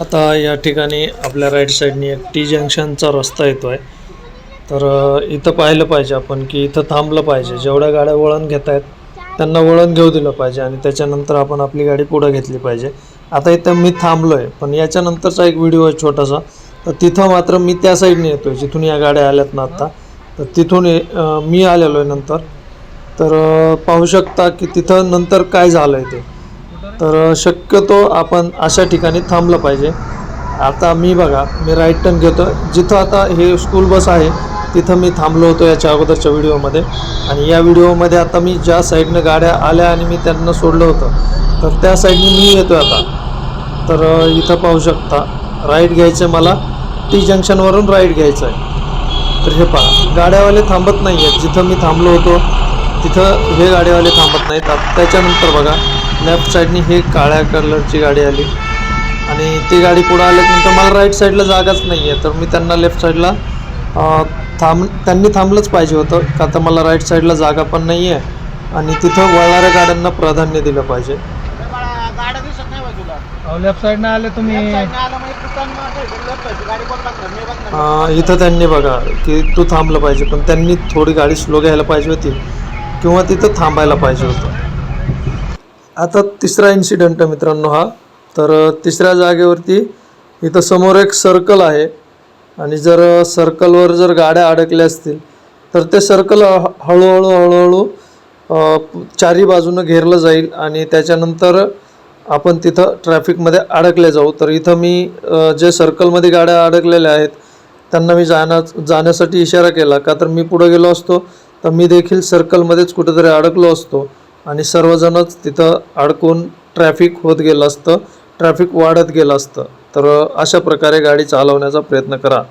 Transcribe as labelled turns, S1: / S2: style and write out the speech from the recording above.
S1: आता या ठिकाणी आपल्या राईट साईडनी एक टी जंक्शनचा रस्ता येतो आहे तर इथं पाहिलं पाहिजे आपण की इथं थांबलं पाहिजे. जेवढ्या गाड्या वळण घेत आहेत त्यांना वळण घेऊ दिलं पाहिजे आणि त्याच्यानंतर आपण आपली गाडी पुढं घेतली पाहिजे. आता इथं मी थांबलो आहे पण याच्यानंतरचा एक व्हिडिओ आहे छोटासा. तर तिथं मात्र मी त्या साईडने येतो आहे जिथून या गाड्या आल्यात ना आत्ता तर तिथून ये- मी आलेलो आहे नंतर. तर पाहू शकता की तिथं नंतर काय झालं आहे ते. तर शक्यतो आपण अशा ठिकाणी थांबलं पाहिजे. आता मी बघा मी राईट टर्न घेतो जिथं आता हे स्कूल बस आहे तिथं मी थांबलो होतो याच्या अगोदरच्या व्हिडिओमध्ये आणि या व्हिडिओमध्ये आता मी ज्या साईडनं गाड्या आल्या आणि मी त्यांना सोडलं होतं तर त्या साईडने मी येतो आता. तर इथं पाहू शकता राईट घ्यायचं आहे मला. टी जंक्शनवरून राईट घ्यायचं आहे तर हे पहा गाड्यावाले थांबत नाही आहेत जिथं मी थांबलो होतो तिथं हे गाड्यावाले थांबत नाहीत. त्याच्यानंतर बघा लेफ्ट साईडनी हे काळ्या कलरची गाडी आली. आणि ती गाडी पुढं आल्यानंतर मला राईट साईडला जागाच नाही आहे तर मी त्यांना लेफ्ट साईडला अं, थांब त्यांनी थांबलंच पाहिजे होतं. का तर मला राईट साईडला जागा पण नाही आहे आणि तिथं वळणाऱ्या गाड्यांना प्राधान्य दिलं पाहिजे.
S2: लेफ्ट साईडनं आले तुम्ही.
S3: म्हणजे
S1: इथं त्यांनी बघा की तू थांबलं पाहिजे. पण त्यांनी थोडी गाडी स्लो घ्यायला पाहिजे होती. किंवा तिथं थांबायला पाहिजे होतं. आता तिसरा इन्सिडेंट आहे मित्रांनो हा. तर तिसऱ्या जागेवरती इथं समोर एक सर्कल आहे. आणि जर सर्कलवर जर गाड्या अडकल्या असतील तर ते सर्कल हळूहळू हळूहळू चारी बाजूनं घेरलं जाईल आणि त्याच्यानंतर आपण तिथं ट्रॅफिकमध्ये अडकले जाऊ. तर इथं मी जे सर्कलमध्ये गाड्या अडकलेल्या आहेत त्यांना मी जाण्या जाण्यासाठी इशारा केला. का तर मी पुढं गेलो असतो तर मी देखील सर्कलमध्येच कुठेतरी अडकलो असतो. आणि सर्वजणच तिथं अडकून ट्रॅफिक होत गेलं असतं ट्रॅफिक वाढत गेलं असतं. तर अशा प्रकारे गाडी चालवण्याचा प्रयत्न करा.